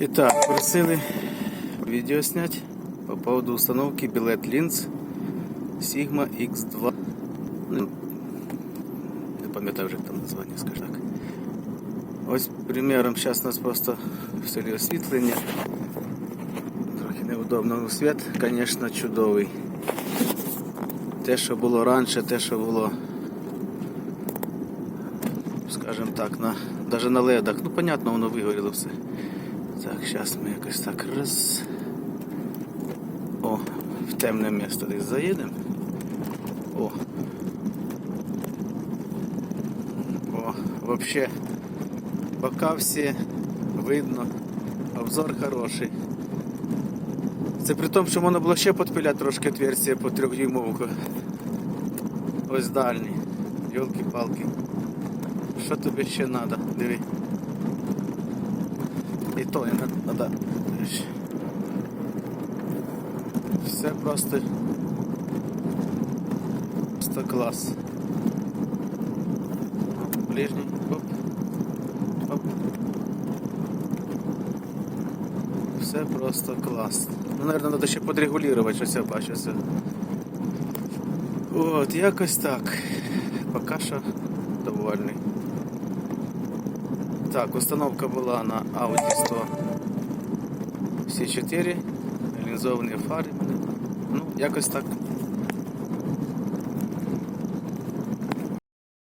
Итак, просили видео снять по поводу установки билет линз Sigma X2. Ну, Не пам'ятаю вже там названня, скажу так. Ось примером, зараз у нас просто в селі освітлення. Трохи неудобно. Ну, світ, звісно, чудовий. Те, що було раніше, те, що було, скажімо так, на, навіть на ледах. Ну, понятно, воно вигоріло все. Так, зараз ми якось так раз. О, в темне місце десь заїдемо. О. О, вообще бока всі видно. Обзор хороший. Це при тому, що можна було ще підпиляти трошки отверстие по трьохдюймовку. Ось дальній. Йолки-палки. Що тобі ще треба? Диви. І то не треба. Все просто. Просто клас. Ближній. Оп. Оп. Все просто клас. Ну, наверное, треба ще подрегулювати, щось я бачу. От, якось так. Поки що довольний. Так, установка була на Audi 100 C4, лінзовані фари. Ну, якось так